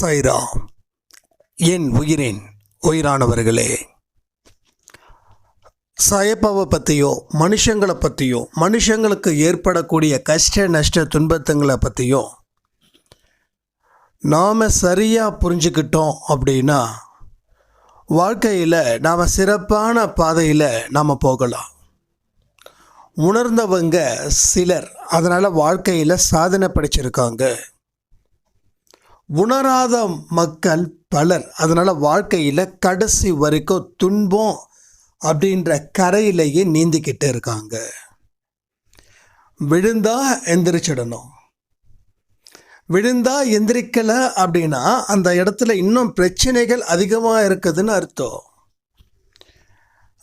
சைரா என் உயிரின் உயிரானவர்களே. சாயப்பாவை பற்றியோ மனுஷங்களை பற்றியோ மனுஷங்களுக்கு ஏற்படக்கூடிய கஷ்ட நஷ்ட துன்பத்துங்களை பற்றியோ நாம் சரியாக புரிஞ்சுக்கிட்டோம் அப்படின்னா வாழ்க்கையில் நாம் சிறப்பான பாதையில் நாம் போகலாம். உணர்ந்தவங்க சிலர் அதனால் வாழ்க்கையில் சாதனை படிச்சிருக்காங்க. உணராத மக்கள் பலர். அதனால் வாழ்க்கையில் கடைசி வரைக்கும் துன்பம் அப்படின்ற கரையிலேயே நீந்திக்கிட்டு இருக்காங்க. விழுந்தா எந்திரிச்சிடணும். விழுந்தா எந்திரிக்கலை அப்படின்னா அந்த இடத்துல இன்னும் பிரச்சனைகள் அதிகமாக இருக்குதுன்னு அர்த்தம்.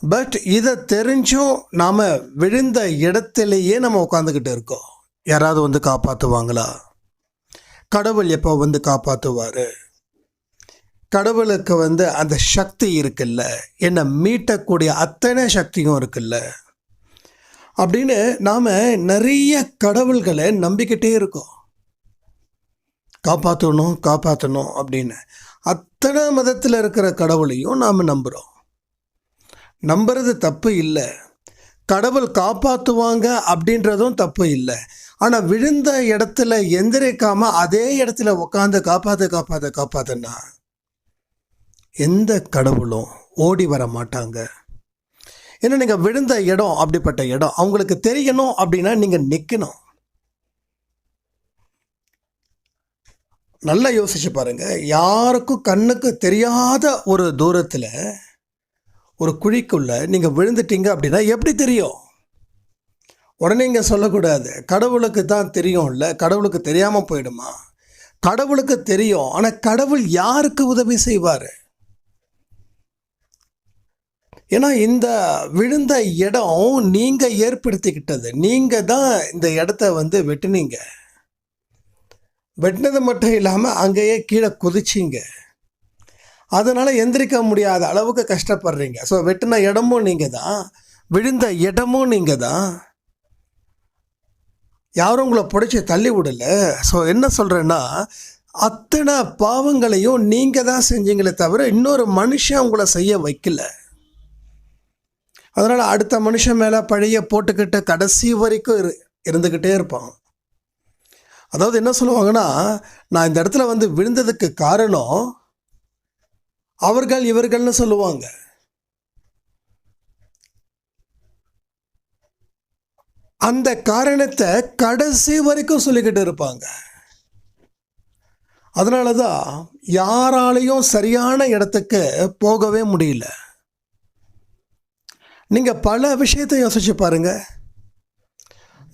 பட் இதை தெரிஞ்சும் நாம் விழுந்த இடத்துலையே நம்ம உட்காந்துக்கிட்டு இருக்கோம். யாராவது வந்து காப்பாற்றுவாங்களா கடவுள் எப்போ வந்து காப்பாற்றுவார் கடவுளுக்கு வந்து அந்த சக்தி இருக்குல்ல. என்னை மீட்டக்கூடிய அத்தனை சக்தியும் இருக்குல்ல. அப்படின்னு நாம் நிறைய கடவுள்களை நம்பிக்கிட்டே இருக்கோம். காப்பாற்றணும் காப்பாற்றணும் அப்படின்னு. அத்தனை மதத்தில் இருக்கிற கடவுளையும் நாம் நம்புகிறோம் நம்புறது தப்பு இல்லை. கடவுள் காப்பாற்றுவாங்க அப்படின்றதும் தப்பு இல்லை. ஆனால் விழுந்த இடத்துல எந்திரிக்காம அதே இடத்துல உட்காந்து காப்பாற்ற காப்பாற்ற காப்பாத்துன்னா எந்த கடவுளும் ஓடி வர மாட்டாங்க. ஏன்னா நீங்கள் விழுந்த இடம் அப்படிப்பட்ட இடம் அவங்களுக்கு தெரியணும் அப்படின்னா நீங்கள் நிற்கணும் நல்லா யோசிச்சு பாருங்க. யாருக்கும் கண்ணுக்கு தெரியாத ஒரு தூரத்தில் ஒரு குழிக்குள்ளே நீங்கள் விழுந்துட்டீங்க அப்படின்னா எப்படி தெரியும்? உடனே இங்கே சொல்லக்கூடாது. கடவுளுக்கு தான் தெரியும்ல கடவுளுக்கு தெரியாமல் போயிடுமா? கடவுளுக்கு தெரியும் ஆனால் கடவுள் யாருக்கு உதவி செய்வார்? ஏன்னா இந்த விழுந்த இடம் நீங்கள் ஏற்படுத்திக்கிட்டது. நீங்கள் தான் இந்த இடத்த வந்து வெட்டுனீங்க. வெட்டினது மட்டும் இல்லாமல் அங்கேயே கீழே குதிச்சிங்க. அதனால் எந்திரிக்க முடியாத அளவுக்கு கஷ்டப்படுறீங்க. ஸோ வெட்டின இடமும் நீங்கள் தான் விழுந்த இடமும் நீங்கள் தான் யாரும் உங்களை பிடிச்சி தள்ளி விடல. ஸோ என்ன சொல்கிறேன்னா அத்தனை பாவங்களையும் நீங்கள் தான் செஞ்சீங்களே தவிர இன்னொரு மனுஷன் உங்களை செய்ய வைக்கல. அதனால் அடுத்த மனுஷன் மேலே பழைய போட்டுக்கிட்டு கடைசி வரைக்கும் இரு இருந்துக்கிட்டே இருப்பான். அதாவது என்ன சொல்லுவாங்கன்னா நான் இந்த இடத்துல வந்து விழுந்ததுக்கு காரணம் அவர்கள் இவர்கள்னு சொல்லுவாங்க. அந்த காரணத்தை கடைசி வரைக்கும் சொல்லிக்கிட்டு இருப்பாங்க. அதனால தான் யாராலையும் சரியான இடத்துக்கு போகவே முடியல. நீங்கள் பல விஷயத்தை யோசிச்சு பாருங்கள்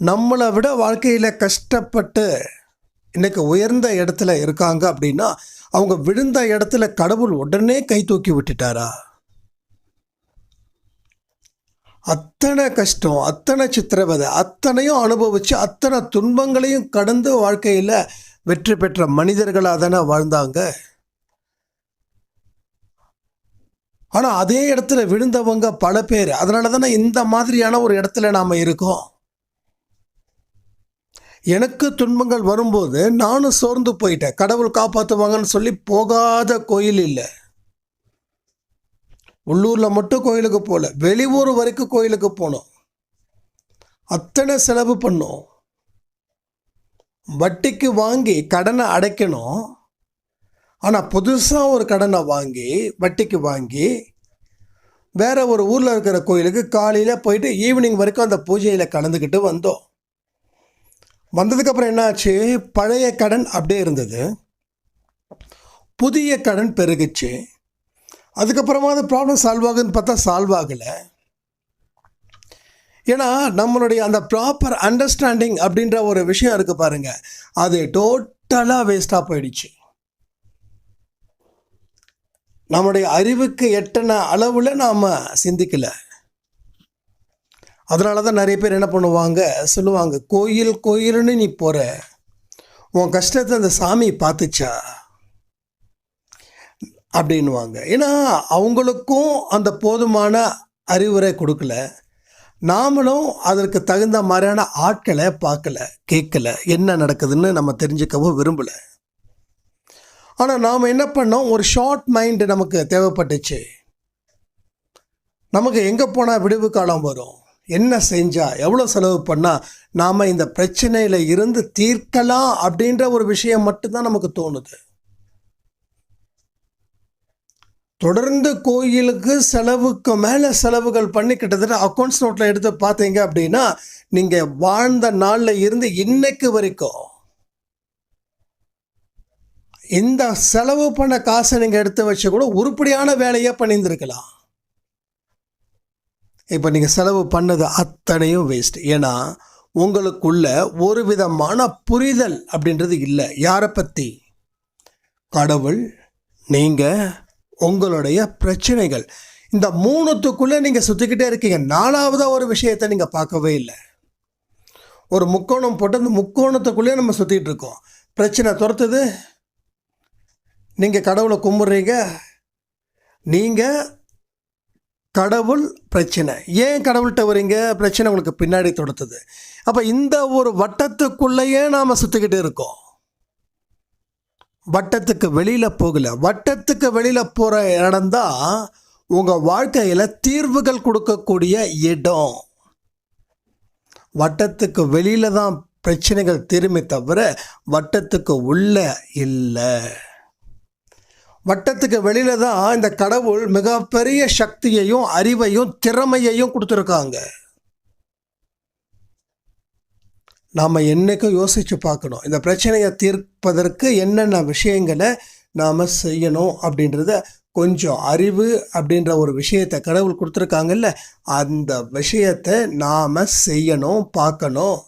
நம்மளை விட வாழ்க்கையில் கஷ்டப்பட்டு இன்றைக்கி உயர்ந்த இடத்துல இருக்காங்க அப்படின்னா அவங்க விழுந்த இடத்துல கடவுள் உடனே கை தூக்கி விட்டுட்டாரா? அத்தனை கஷ்டம் அத்தனை சித்திரவதை அத்தனையும் அனுபவித்து அத்தனை துன்பங்களையும் கடந்து வாழ்க்கையில் வெற்றி பெற்ற மனிதர்களாக தானே வாழ்ந்தாங்க. ஆனால் அதே இடத்துல விழுந்தவங்க பல பேர். அதனால தானே இந்த மாதிரியான ஒரு இடத்துல நாம் இருக்கோம். எனக்கு துன்பங்கள் வரும்போது நானும் சோர்ந்து போயிட்டேன். கடவுள் காப்பாற்றுவாங்கன்னு சொல்லி போகாத கோயில் இல்லை. உள்ளூரில் மட்டும் கோயிலுக்கு போகல வெளியூர் வரைக்கும் கோயிலுக்கு போனோம். அத்தனை செலவு பண்ணோம். வட்டிக்கு வாங்கி கடனை அடைக்கணும். ஆனால் புதுசாக ஒரு கடனை வாங்கி வட்டிக்கு வாங்கி வேற ஒரு ஊரில் இருக்கிற கோயிலுக்கு காலையில் போயிட்டு ஈவினிங் வரைக்கும் அந்த பூஜையில் கலந்துக்கிட்டு வந்தோம். வந்ததுக்கப்புறம் என்னாச்சு? பழைய கடன் அப்படியே இருந்தது. புதிய கடன் பெருகுச்சு. அதுக்கப்புறமா அந்த ப்ராப்ளம் சால்வ் ஆகுதுன்னு பார்த்தா சால்வ் ஆகலை. ஏன்னா நம்மளுடைய அந்த ப்ராப்பர் அண்டர்ஸ்டாண்டிங் அப்படின்ற ஒரு விஷயம் இருக்குது பாருங்க. அது டோட்டலாக வேஸ்ட்டாக போயிடுச்சு. நம்முடைய அறிவுக்கு எட்டன அளவில் நாம் சிந்திக்கலை. அதனால தான் நிறைய பேர் என்ன பண்ணுவாங்க? சொல்லுவாங்க கோயில் கோயில்னு நீ போகிற உன் கஷ்டத்தை அந்த சாமி பார்த்துச்சா? அப்படின்வாங்க ஏன்னா அவங்களுக்கும் அந்த போதுமான அறிவுரை கொடுக்கல. நாமளும் அதற்கு தகுந்த மாதிரியான ஆட்களை பார்க்கல கேட்கல என்ன நடக்குதுன்னு நம்ம தெரிஞ்சுக்கவும் விரும்பலை. ஆனால் நாம் என்ன பண்ணோம்? ஒரு ஷார்ட் மைண்டு நமக்கு தேவைப்பட்டுச்சு. நமக்கு எங்கே போனால் விடுவு காலம் வரும்? என்ன செஞ்சால் எவ்வளோ செலவு பண்ணால் நாம் இந்த பிரச்சனையில் இருந்து தீர்க்கலாம் அப்படின்ற ஒரு விஷயம் மட்டும்தான் நமக்கு தோணுது. தொடர்ந்து கோயிலுக்கு செலவுக்கு மேலே செலவுகள் பண்ணி கிட்டத்தட்ட அக்கௌண்ட்ஸ் நோட்டில் எடுத்து பார்த்தீங்க அப்படின்னா நீங்கள் வாழ்ந்த நாளில் இருந்து இன்னைக்கு வரைக்கும் இந்த செலவு பண்ண காசை நீங்கள் எடுத்து வச்சு கூட உருப்படியான வேலையை பண்ணியிருந்திருக்கலாம். இப்போ நீங்கள் செலவு பண்ணது அத்தனையும் வேஸ்ட் ஏன்னா உங்களுக்குள்ள ஒரு விதமான புரிதல் அப்படின்றது இல்லை. யாரை பற்றி கடவுள் நீங்கள் உங்களுடைய பிரச்சனைகள். இந்த மூணுத்துக்குள்ளே நீங்கள் சுற்றிக்கிட்டே இருக்கீங்க. நாலாவதாக ஒரு விஷயத்தை நீங்கள் பார்க்கவே இல்லை. ஒரு முக்கோணம் போட்டு அந்த முக்கோணத்துக்குள்ளேயே நம்ம சுற்றிட்டு இருக்கோம். பிரச்சனை துரத்துது. நீங்கள் கடவுளை கும்பிட்றீங்க. நீங்கள் கடவுள் பிரச்சனை. ஏன் கடவுள்கிட்ட வரீங்க பிரச்சனை உங்களுக்கு பின்னாடி தொடுத்தது அப்போ இந்த ஒரு வட்டத்துக்குள்ளேயே நாம் சுற்றிக்கிட்டு இருக்கோம். வட்டத்துக்கு வெளியில் போகல. வட்டத்துக்கு வெளியில் போகிற இடம் தான் உங்கள் வாழ்க்கையில் தீர்வுகள் கொடுக்கக்கூடிய இடம். வட்டத்துக்கு வெளியில் தான் பிரச்சனைகள் திரும்பி தவிர வட்டத்துக்கு உள்ள இல்லை. வட்டத்துக்கு வெளியில் தான் இந்த கடவுள் மிகப்பெரிய சக்தியையும் அறிவையும் திறமையையும் கொடுத்துருக்காங்க. நாம் என்னைக்கும் யோசித்து பார்க்கணும். இந்த பிரச்சனையை தீர்ப்பதற்கு என்னென்ன விஷயங்களை நாம் செய்யணும் அப்படின்றத கொஞ்சம் அறிவு அப்படின்ற ஒரு விஷயத்தை கடவுள் கொடுத்துருக்காங்கல்ல அந்த விஷயத்தை நாம் செய்யணும் பார்க்கணும்.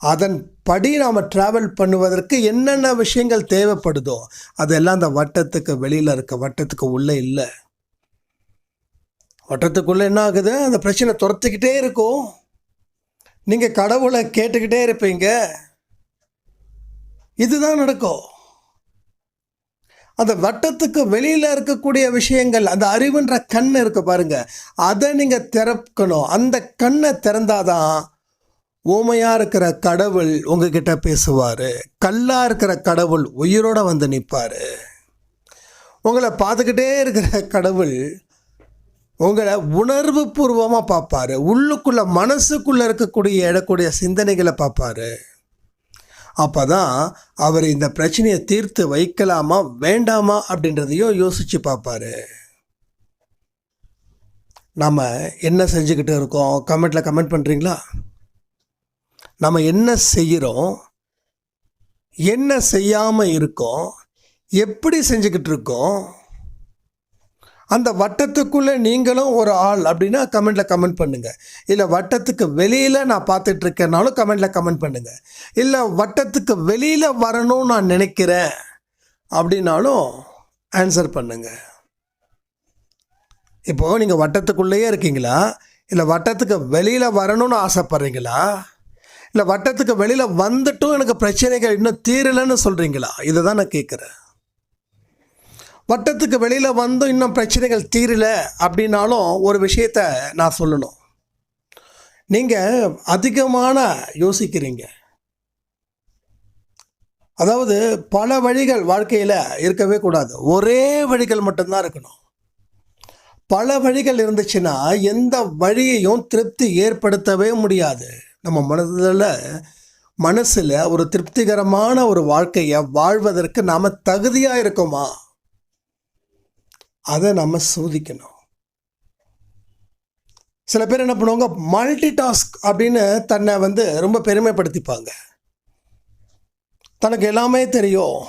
அதன்படி நாம் ட்ராவல் பண்ணுவதற்கு என்னென்ன விஷயங்கள் தேவைப்படுதோ அதெல்லாம் அந்த வட்டத்துக்கு வெளியில் இருக்க வட்டத்துக்கு உள்ளே இல்லை. வட்டத்துக்குள்ளே என்ன ஆகுது? அந்த பிரச்சனை துரத்துக்கிட்டே இருக்கும். நீங்கள் கடவுளை கேட்டுக்கிட்டே இருப்பீங்க. இதுதான் நடக்கும். அந்த வட்டத்துக்கு வெளியில் இருக்கக்கூடிய விஷயங்கள் அந்த அறிவுன்ற கண் இருக்கு பாருங்க. அதை நீங்கள் திறக்கணும். அந்த கண்ணை திறந்தாதான் ஊமையாக இருக்கிற கடவுள் உங்ககிட்ட பேசுவார். கல்லாக இருக்கிற கடவுள் உயிரோடு வந்து நிற்பார் உங்களை பார்த்துக்கிட்டே இருக்கிற கடவுள் உங்களை உணர்வு பூர்வமாக பார்ப்பாரு. உள்ளுக்குள்ள மனசுக்குள்ளே இருக்கக்கூடிய இடக்கூடிய சிந்தனைகளை பார்ப்பாரு. அப்போ தான் அவர் இந்த பிரச்சனையை தீர்த்து வைக்கலாமா வேண்டாமா அப்படின்றதையும் யோசித்து பார்ப்பாரு. நம்ம என்ன செஞ்சுக்கிட்டு இருக்கோம்? கமெண்ட்டில் கமெண்ட் பண்ணுறீங்களா நம்ம என்ன செய்கிறோம் என்ன செய்யாமல் இருக்கோம்? எப்படி செஞ்சுக்கிட்டு இருக்கோம்? அந்த வட்டத்துக்குள்ளே நீங்களும் ஒரு ஆள் அப்படின்னா கமெண்ட்டில் கமெண்ட் பண்ணுங்கள் இல்லை வட்டத்துக்கு வெளியில் நான் பார்த்துட்டு இருக்கேனாலும் கமெண்ட்டில் கமெண்ட் பண்ணுங்கள் இல்லை வட்டத்துக்கு வெளியில் வரணும்னு நான் நினைக்கிறேன் அப்படின்னாலும் ஆன்சர் பண்ணுங்கள் இப்போது நீங்கள் வட்டத்துக்குள்ளேயே இருக்கீங்களா? இல்லை வட்டத்துக்கு வெளியில் வரணும்னு ஆசைப்பட்றீங்களா? இல்லை வட்டத்துக்கு வெளியில் வந்துட்டும் எனக்கு பிரச்சனைகள் இன்னும் தீரலைன்னு சொல்கிறீங்களா இதை தான் நான் கேட்குறேன். வட்டத்துக்கு வெளியில் வந்தும் இன்னும் பிரச்சனைகள் தீரல அப்படின்னாலும் ஒரு விஷயத்த நான் சொல்லணும். நீங்கள் அதிகமான யோசிக்கிறீங்க. அதாவது பல வழிகள் வாழ்க்கையில் இருக்கவே கூடாது. ஒரே வழிகள் மட்டும்தான் இருக்கணும். பல வழிகள் இருந்துச்சுன்னா எந்த வழியையும் திருப்தி ஏற்படுத்தவே முடியாது. நம்ம மனதில் மனசில் ஒரு திருப்திகரமான ஒரு வாழ்க்கையை வாழ்வதற்கு நாம் தகுதியாக இருக்கோமா? அதை நம்ம சோதிக்கணும். சில பேர் என்ன பண்ணுவாங்க மல்டி டாஸ்க் அப்படின்னு தன்னை வந்து ரொம்ப பெருமைப்படுத்திப்பாங்க. தனக்கு எல்லாமே தெரியும்.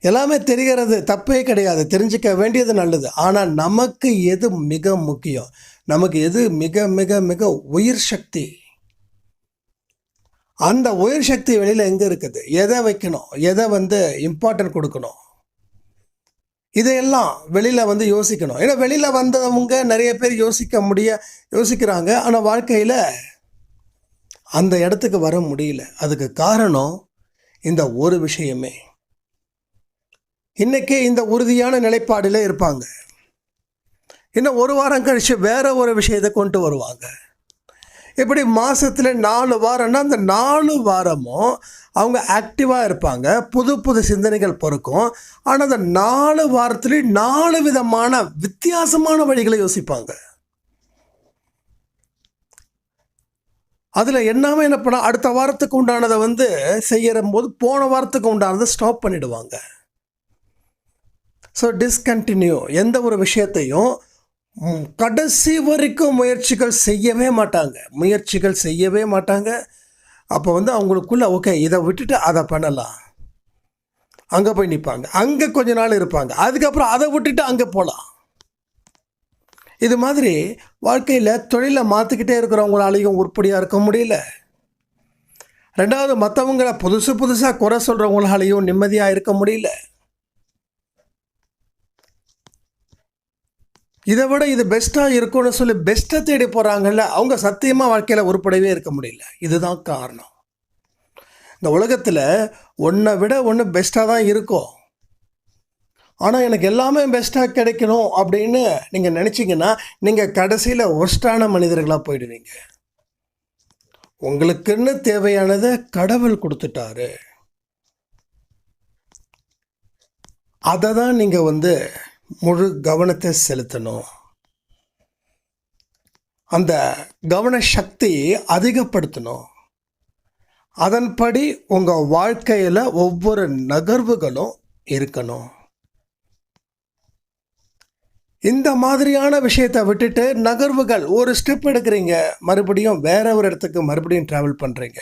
எல்லாமே தெரிகிறது தப்பே கிடையாது தெரிஞ்சுக்க வேண்டியது நல்லது. ஆனால் நமக்கு எது மிக முக்கியம்? நமக்கு எது மிக மிக மிக உயிர் சக்தி? அந்த உயிர் சக்தி வெளியில் எங்கே இருக்குது? எதை வைக்கணும்? எதை வந்து இம்பார்ட்டன்ட் கொடுக்கணும்? இதையெல்லாம் வெளியில் வந்து யோசிக்கணும். ஏன்னா வெளியில் வந்தவங்க நிறைய பேர் யோசிக்க முடிய யோசிக்கிறாங்க. ஆனால் வாழ்க்கையில் அந்த இடத்துக்கு வர முடியல. அதுக்கு காரணம் இந்த ஒரு விஷயமே. இன்றைக்கே இந்த உறுதியான நிலைப்பாடில் இருப்பாங்க. இன்னும் ஒரு வாரம் கழித்து வேற ஒரு விஷயத்தை கொண்டு வருவாங்க. இப்படி மாதத்தில் நாலு வாரம்னா அந்த நாலு வாரமும் அவங்க ஆக்டிவாக இருப்பாங்க. புது புது சிந்தனைகள் பொறுக்கும். ஆனால் அந்த நாலு வாரத்துலேயும் நாலு விதமான வித்தியாசமான வழிகளை யோசிப்பாங்க. அதில் என்னாமல் என்ன பண்ண அடுத்த வாரத்துக்கு உண்டானதை வந்து செய்யறம்போது போன வாரத்துக்கு உண்டானதை ஸ்டாப் பண்ணிடுவாங்க. ஸோ டிஸ்கண்டினியூ எந்த ஒரு விஷயத்தையும் கடைசி வரைக்கும் முயற்சிகள் செய்யவே மாட்டாங்க. முயற்சிகள் செய்யவே மாட்டாங்க. அப்போ வந்து அவங்களுக்குள்ளே ஓகே இதை விட்டுட்டு அதை பண்ணலாம். அங்கே போய் நிற்பாங்க அங்கே கொஞ்ச நாள் இருப்பாங்க. அதுக்கப்புறம் அதை விட்டுட்டு அங்கே போகலாம் இது மாதிரி வாழ்க்கையில் தொழிலை மாற்றிக்கிட்டே இருக்கிறவங்களாலையும் உருப்படியாக இருக்க முடியல. ரெண்டாவது மற்றவங்கள புதுசு புதுசாக குறை சொல்கிறவங்களாலையும் நிம்மதியாக இருக்க முடியல. இதை விட இது பெஸ்ட்டாக இருக்கும்னு சொல்லி பெஸ்ட்டை தேடி போகிறாங்கல்ல அவங்க சத்தியமாக வாழ்க்கையில் உருப்படவே இருக்க முடியல. இதுதான் காரணம். இந்த உலகத்தில் ஒன்றை விட ஒன்று பெஸ்ட்டாக தான் இருக்கும். ஆனால் எனக்கு எல்லாமே பெஸ்ட்டாக கிடைக்கணும் அப்படின்னு நீங்கள் நினச்சிங்கன்னா நீங்கள் கடைசியில் ஒஸ்டான மனிதர்களாக போயிடுவீங்க. உங்களுக்குன்னு தேவையானதை கடவுள் கொடுத்துட்டாரு. அதை தான் நீங்கள் வந்து முழு கவனத்தை செலுத்தணும். அந்த கவன சக்தியை அதிகப்படுத்தணும். அதன்படி உங்கள் வாழ்க்கையில் ஒவ்வொரு நகர்வுகளும் இருக்கணும். இந்த மாதிரியான விஷயத்தை விட்டுட்டு நகர்வுகள் ஒரு ஸ்டெப் எடுக்கிறீங்க மறுபடியும் வேற ஒரு இடத்துக்கு மறுபடியும் ட்ராவல் பண்ணுறீங்க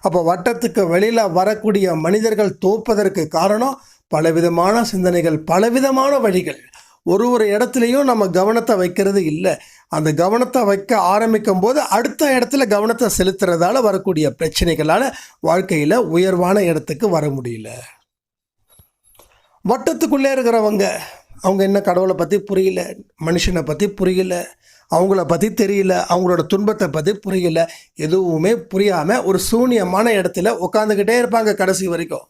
அப்போ வட்டத்துக்கு வெளியில் வரக்கூடிய மனிதர்கள் தோப்பதற்கு காரணம் பலவிதமான சிந்தனைகள் பலவிதமான வழிகள். ஒரு ஒரு இடத்துலையும் நம்ம கவனத்தை வைக்கிறது இல்லை. அந்த கவனத்தை வைக்க ஆரம்பிக்கும் போது அடுத்த இடத்துல கவனத்தை செலுத்துறதால வரக்கூடிய பிரச்சனைகளால் வாழ்க்கையில் உயர்வான இடத்துக்கு வர முடியல. வட்டத்துக்குள்ளே இருக்கிறவங்க அவங்க என்ன கடவுளை பற்றி புரியல மனுஷனை பற்றி புரியல அவங்கள பற்றி தெரியல அவங்களோட துன்பத்தை பற்றி புரியல எதுவுமே புரியாமல் ஒரு சூனியமான இடத்துல உட்காந்துக்கிட்டே இருப்பாங்க கடைசி வரைக்கும்.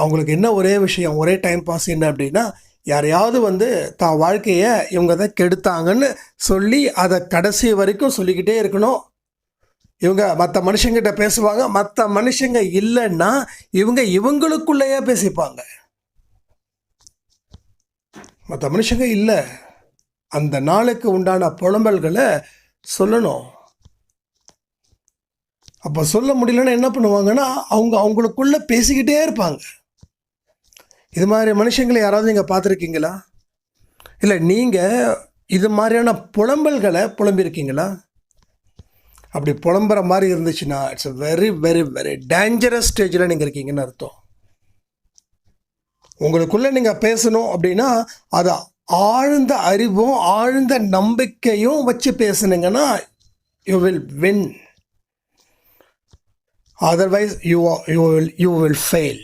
அவங்களுக்கு என்ன ஒரே விஷயம் ஒரே டைம் பாஸ் என்ன அப்படின்னா யாரையாவது வந்து தான் வாழ்க்கையை இவங்க தான் கெடுத்தாங்கன்னு சொல்லி அதை கடைசி வரைக்கும் சொல்லிக்கிட்டே இருக்கணும். இவங்க மற்ற மனுஷங்கிட்ட பேசுவாங்க. மற்ற மனுஷங்க இல்லைன்னா இவங்க இவங்களுக்குள்ளேயே பேசிப்பாங்க. மற்ற மனுஷங்க இல்லை. அந்த நாளுக்கு உண்டான புலம்பல்களை சொல்லணும். அப்போ சொல்ல முடியலன்னா என்ன பண்ணுவாங்கன்னா அவங்க அவங்களுக்குள்ளே பேசிக்கிட்டே இருப்பாங்க. இது மாதிரி மனுஷங்களை யாராவது நீங்கள் பார்த்துருக்கீங்களா? இல்லை நீங்கள் இது மாதிரியான புலம்பல்களை புலம்பியிருக்கீங்களா? அப்படி புலம்புற மாதிரி இருந்துச்சுன்னா it's very very very dangerous ஸ்டேஜில் நீங்கள் இருக்கீங்கன்னு அர்த்தம். உங்களுக்குள்ளே நீங்கள் பேசணும் அப்படின்னா அது ஆழ்ந்த அறிவும் ஆழ்ந்த நம்பிக்கையும் வச்சு பேசுனீங்கன்னா you will win otherwise you you will you will fail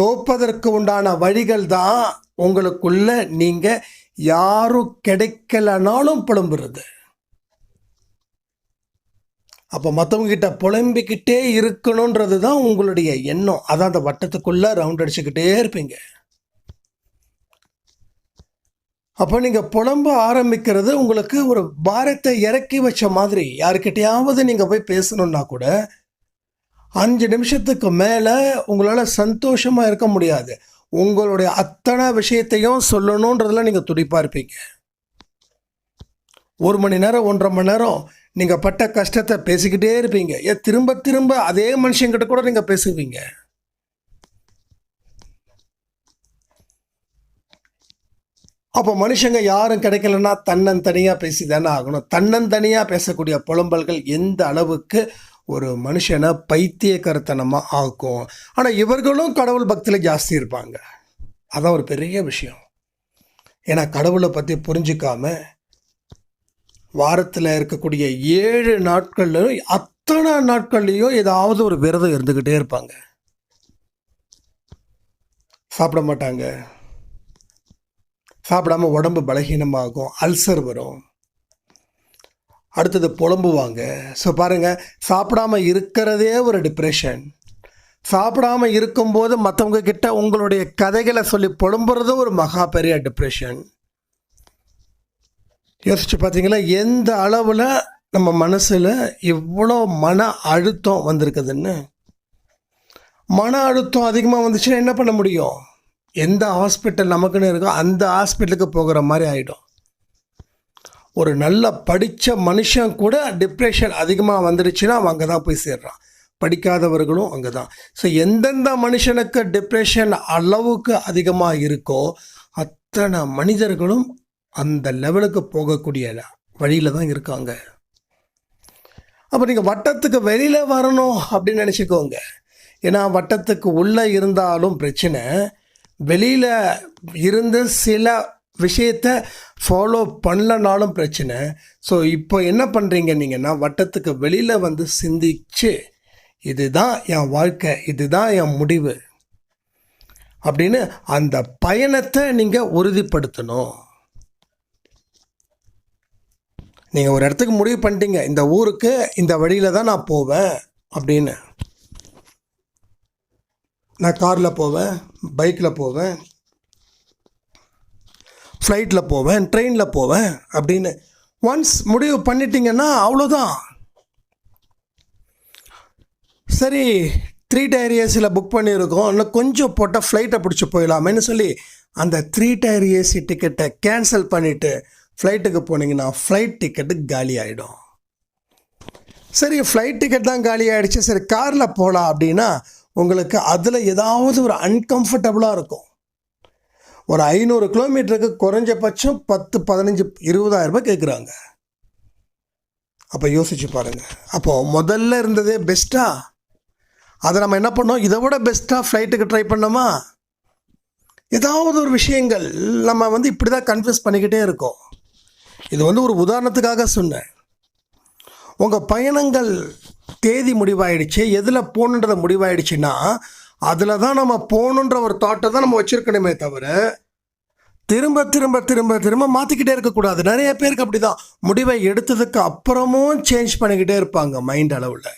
தோப்பதற்கு உண்டான வழிகள் தான் உங்களுக்குள்ள நீங்கள் யாரும் கிடைக்கலனாலும் புலம்புறது. அப்போ மற்றவங்ககிட்ட புலம்பிக்கிட்டே இருக்கணுன்றது தான் உங்களுடைய எண்ணம். அதான் அந்த வட்டத்துக்குள்ளே ரவுண்ட் அடிச்சுக்கிட்டே இருப்பீங்க. அப்போ நீங்கள் புலம்ப ஆரம்பிக்கிறது உங்களுக்கு ஒரு பாரத்தை இறக்கி வச்ச மாதிரி. யாருக்கிட்டையாவது நீங்கள் போய் பேசணுன்னா கூட அஞ்சு நிமிஷத்துக்கு மேலே உங்களால் சந்தோஷமாக இருக்க முடியாது. உங்களுடைய அத்தனை விஷயத்தையும் சொல்லணுன்றதெல்லாம் நீங்கள் துடிப்பாக இருப்பீங்க. ஒரு மணி நேரம் ஒன்றரை மணி நேரம் நீங்கள் பட்ட கஷ்டத்தை பேசிக்கிட்டே இருப்பீங்க. ஏன் திரும்ப திரும்ப அதே மனுஷங்கிட்ட கூட நீங்கள் பேசுவீங்க. அப்போ மனுஷங்க யாரும் கிடைக்கலன்னா தன்னந்தனியாக பேசி தானே ஆகணும். தன்னந்தனியாக பேசக்கூடிய புலம்பல்கள் எந்த அளவுக்கு ஒரு மனுஷனை பைத்தியக்கரத்தனமாக ஆக்கும். ஆனால் இவர்களும் கடவுள் பக்தியில் ஜாஸ்தி இருப்பாங்க. அதான் ஒரு பெரிய விஷயம். ஏன்னா கடவுளை பற்றி புரிஞ்சிக்காம வாரத்தில் இருக்கக்கூடிய ஏழு நாட்கள்லையும் அத்தனை நாட்கள்லேயும் ஏதாவது ஒரு விரதம் இருந்துக்கிட்டே இருப்பாங்க. சாப்பிட மாட்டாங்க. சாப்பிடாம உடம்பு பலகீனமாகும். அல்சர் வரும். அடுத்தது புலம்புவாங்க. ஸோ பாருங்கள் சாப்பிடாம இருக்கிறதே ஒரு டிப்ரெஷன் சாப்பிடாம இருக்கும்போது மற்றவங்க கிட்ட உங்களுடைய கதைகளை சொல்லி புலம்புறதும் ஒரு மகா பெரிய டிப்ரெஷன் யோசிச்சு பார்த்தீங்களா எந்த அளவில் நம்ம மனசில் இவ்வளோ மன அழுத்தம் வந்திருக்குதுன்னு? மன அழுத்தம் அதிகமாக வந்துச்சுன்னா என்ன பண்ண முடியும்? எந்த ஹாஸ்பிட்டல் நமக்குன்னு இருக்கோ அந்த ஹாஸ்பிட்டலுக்கு போகிற மாதிரி ஆகிடும் ஒரு நல்ல படித்த மனுஷன் கூட டிப்ரெஷன் அதிகமாக வந்துடுச்சுன்னா அவன் அங்கே தான் போய் சேர்றான். படிக்காதவர்களும் அங்கே தான் ஸோ எந்தெந்த மனுஷனுக்கு டிப்ரெஷன் அளவுக்கு அதிகமாக இருக்கோ அத்தனை மனிதர்களும் அந்த லெவலுக்கு போகக்கூடிய வழியில் தான் இருக்காங்க. அப்போ நீங்கள் வட்டத்துக்கு வெளியில் வரணும் அப்படின்னு நினச்சிக்கோங்க. ஏன்னா வட்டத்துக்கு உள்ளே இருந்தாலும் பிரச்சனை வெளியில் இருந்து சில விஷயத்த ஃபாலோ பண்ணலனாலும் பிரச்சனை. ஸோ இப்போ என்ன பண்ணுறீங்க நீங்கன்னா வட்டத்துக்கு வெளியில் வந்து சிந்திச்சு இதுதான் என் வாழ்க்கை இதுதான் என் முடிவு அப்படின்னு அந்த பயணத்தை நீங்கள் உறுதிப்படுத்தணும். நீங்கள் ஒரு இடத்துக்கு முடிவு பண்ணிட்டீங்க இந்த ஊருக்கு இந்த வழியில் தான் நான் போவேன் அப்படின்னு. நான் காரில் போவேன் பைக்கில் போவேன் ஃப்ளைட்டில் போவேன் ட்ரெயினில் போவேன் அப்படின்னு. ஒன்ஸ் முடிவு பண்ணிட்டீங்கன்னா அவ்வளோதான் சரி த்ரீ டயர் ஏசியில் புக் பண்ணியிருக்கோம். இன்னும் கொஞ்சம் போட்டால் ஃப்ளைட்டை பிடிச்சி போயிடலாமேன்னு சொல்லி அந்த த்ரீ டயர் ஏசி டிக்கெட்டை கேன்சல் பண்ணிவிட்டு ஃப்ளைட்டுக்கு போனீங்கன்னா ஃப்ளைட் டிக்கெட்டு காலி ஆகிடும் சரி ஃப்ளைட் டிக்கெட் தான் காலி ஆகிடுச்சு சரி காரில் போகலாம் அப்படின்னா உங்களுக்கு அதில் ஏதாவது ஒரு அன்கம்ஃபர்டபுளாக இருக்கும். ஒரு ஐநூறு கிலோமீட்டருக்கு குறைஞ்சபட்சம் பத்து பதினஞ்சு இருபதாயிரம் ரூபாய் கேட்குறாங்க அப்போ யோசிச்சு பாருங்கள் அப்போது முதல்ல இருந்ததே பெஸ்ட்டா அதை நம்ம என்ன பண்ணோம்? இதை விட பெஸ்ட்டாக ஃப்ளைட்டுக்கு ட்ரை பண்ணோமா? ஏதாவது ஒரு விஷயங்கள் நம்ம வந்து இப்படி தான் கன்ஃபியூஸ் பண்ணிக்கிட்டே இருக்கோம். இது வந்து ஒரு உதாரணத்துக்காக சொன்னேன். உங்கள் பயணங்கள் தேதி முடிவாயிடுச்சு எதில் போகணுன்றத முடிவாயிடுச்சுன்னா அதில் தான் நம்ம போகணுன்ற ஒரு தாட்டை தான் நம்ம வச்சுருக்கணுமே தவிர திரும்ப திரும்ப திரும்ப திரும்ப மாற்றிக்கிட்டே இருக்கக்கூடாது நிறைய பேருக்கு அப்படி தான் முடிவை எடுத்ததுக்கு அப்புறமும் சேஞ்ச் பண்ணிக்கிட்டே இருப்பாங்க மைண்ட் அளவில்.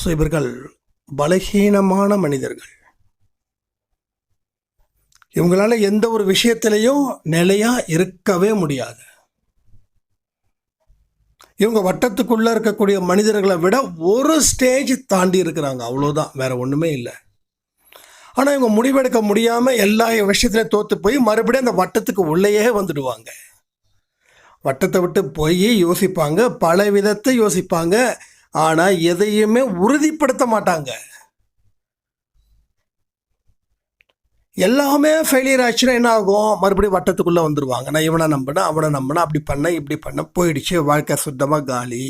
ஸோ இவர்கள் பலகீனமான மனிதர்கள். இவங்களால எந்த ஒரு விஷயத்திலையும் நிலையாக இருக்கவே முடியாது. இவங்க வட்டத்துக்குள்ளே இருக்கக்கூடிய மனிதர்களை விட ஒரு ஸ்டேஜ் தாண்டி இருக்கிறாங்க. அவ்வளோதான் வேற ஒன்றுமே இல்லை. ஆனால் இவங்க முடிவெடுக்க முடியாமல் எல்லா விஷயத்துலையும் தோற்று போய் மறுபடியும் அந்த வட்டத்துக்கு உள்ளேயே வந்துடுவாங்க. வட்டத்தை விட்டு போய் யோசிப்பாங்க. பல விதத்தை யோசிப்பாங்க. ஆனால் எதையுமே உறுதிப்படுத்த மாட்டாங்க. எல்லாமே ஃபெயிலியர் ஆச்சுன்னா என்ன ஆகும்? மறுபடியும் வட்டத்துக்குள்ளே வந்துடுவாங்க நான் இவனை நம்பினேன் அவனை நம்பினா அப்படி பண்ண இப்படி பண்ண போயிடுச்சு. வாழ்க்கை சுத்தமாக காலி.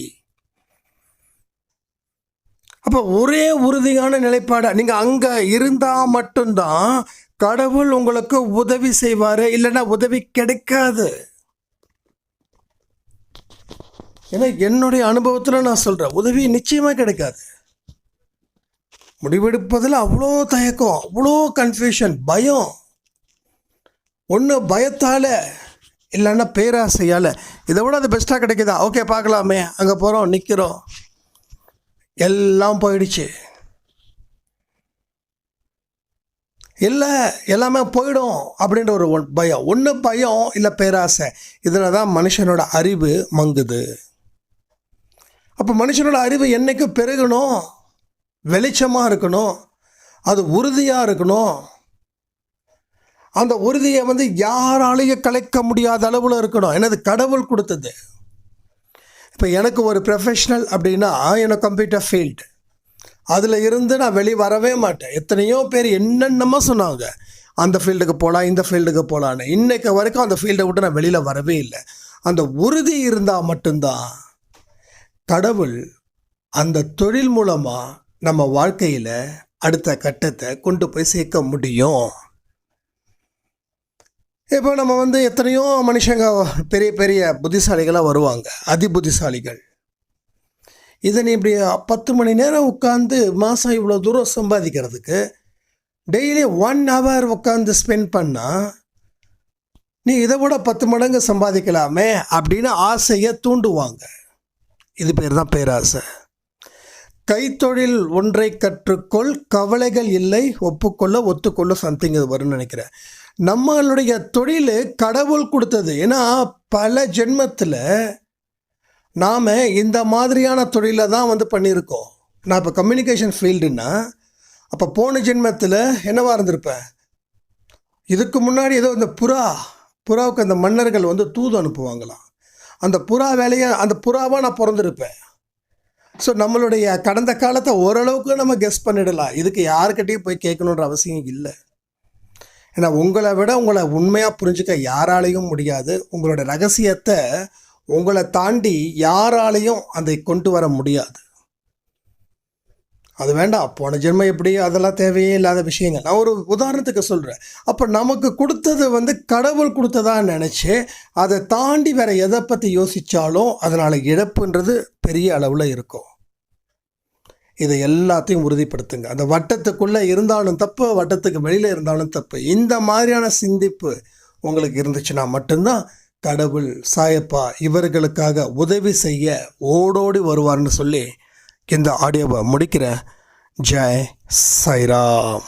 அப்போ ஒரே உறுதியான நிலைப்பாடாக நீங்கள் அங்கே இருந்தால் மட்டும்தான் கடவுள் உங்களுக்கு உதவி செய்வார். இல்லைன்னா உதவி கிடைக்காது. ஏன்னா என்னுடைய அனுபவத்தில் நான் சொல்கிறேன் உதவி நிச்சயமாக கிடைக்காது. முடிவெடுப்பதில் அவ்வளோ தயக்கம் அவ்வளோ கன்ஃபியூஷன் பயம். ஒன்று பயத்தால் இல்லைன்னா பேராசையால். இதை விட அது பெஸ்ட்டாக கிடைக்குதா? ஓகே பார்க்கலாமே. அங்கே போகிறோம் நிற்கிறோம் எல்லாம் போயிடுச்சு. இல்லை எல்லாமே போயிடும் அப்படின்ற ஒரு ஒன் பயம். ஒன்று பயம் இல்லை பேராசை. இதில் தான் மனுஷனோட அறிவு மங்குது. அப்போ மனுஷனோட அறிவு என்றைக்கும் பெருகணும்? வெளிச்சமாக இருக்கணும். அது உறுதியாக இருக்கணும். அந்த உறுதியை வந்து யாராலையும் கலைக்க முடியாத அளவில் இருக்கணும். எனது கடவுள் கொடுத்தது. இப்போ எனக்கு ஒரு ப்ரொஃபஷ்னல் அப்படின்னா எனக்கு கம்ப்யூட்டர் ஃபீல்டு அதில் இருந்து நான் வெளியே வரவே மாட்டேன். எத்தனையோ பேர் என்னென்னமோ சொன்னாங்க. அந்த ஃபீல்டுக்கு போகலாம் இந்த ஃபீல்டுக்கு போகலான்னு இன்றைக்கு வரைக்கும் அந்த ஃபீல்டை விட்டு நான் வெளியில் வரவே இல்லை. அந்த உறுதி இருந்தால் மட்டும்தான் கடவுள் அந்த தொழில் மூலமாக நம்ம வாழ்க்கையில் அடுத்த கட்டத்தை கொண்டு போய் சேர்க்க முடியும். இப்போ நம்ம வந்து எத்தனையோ மனுஷங்க பெரிய பெரிய புத்திசாலிகளாக வருவாங்க. அதி புத்திசாலிகள் இதை நீ இப்படி பத்து மணி நேரம் உட்காந்து மாதம் இவ்வளோ தூரம் சம்பாதிக்கிறதுக்கு டெய்லி ஒன் ஹவர் உட்காந்து ஸ்பெண்ட் பண்ணால் நீ இதை விட பத்து மடங்கு சம்பாதிக்கலாமே அப்படின்னு ஆசையை தூண்டுவாங்க. இது பேர் தான் பேராசை. கைத்தொழில் ஒன்றை கற்றுக்கொள் கவலைகள் இல்லை ஒப்புக்கொள்ள ஒத்துக்கொள்ள சம்திங் இது வரும்னு நினைக்கிறேன். நம்மளுடைய தொழில் கடவுள் கொடுத்தது. ஏன்னா பல ஜென்மத்தில் நாம் இந்த மாதிரியான தொழிலை தான் வந்து பண்ணியிருக்கோம். நான் இப்போ கம்யூனிகேஷன் ஃபீல்டுன்னா அப்போ போன ஜென்மத்தில் என்னவாக இருந்திருப்பேன் இதுக்கு முன்னாடி ஏதோ இந்த புறா புறாவுக்கு அந்த மன்னர்கள் வந்து தூது அனுப்புவாங்களாம். அந்த புறா வேலையை அந்த புறாவாக நான் பிறந்திருப்பேன். ஸோ நம்மளுடைய கடந்த காலத்தை ஓரளவுக்கு நம்ம கெஸ் பண்ணிடலாம். இதுக்கு யாருக்கிட்டையும் போய் கேட்கணுன்ற அவசியம் இல்லை. ஏன்னா உங்களை விட உங்களை உண்மையாக புரிஞ்சுக்க யாராலையும் முடியாது. உங்களோட ரகசியத்தை உங்களை தாண்டி யாராலையும் அதை கொண்டு வர முடியாது. அது வேண்டாம். போன ஜென்மம் எப்படி அதெல்லாம் தேவையே இல்லாத விஷயங்கள். நான் ஒரு உதாரணத்துக்கு சொல்கிறேன் அப்போ நமக்கு கொடுத்தது வந்து கடவுள் கொடுத்ததா நினச்சி அதை தாண்டி வேற எதை பற்றி யோசித்தாலும் அதனால் இழப்புன்றது பெரிய அளவில் இருக்கும். இதை எல்லாத்தையும் உறுதிப்படுத்துங்க. அந்த வட்டத்துக்குள்ளே இருந்தாலும் தப்பு வட்டத்துக்கு வெளியில் இருந்தாலும் தப்பு. இந்த மாதிரியான சிந்திப்பு உங்களுக்கு இருந்துச்சுன்னா மட்டும்தான் கடவுள் சாயப்பா இவர்களுக்காக உதவி செய்ய ஓடோடி வருவார்னு சொல்லி இந்த ஆடியோவை முடிக்கிறேன். ஜெய் சாய்ராம்.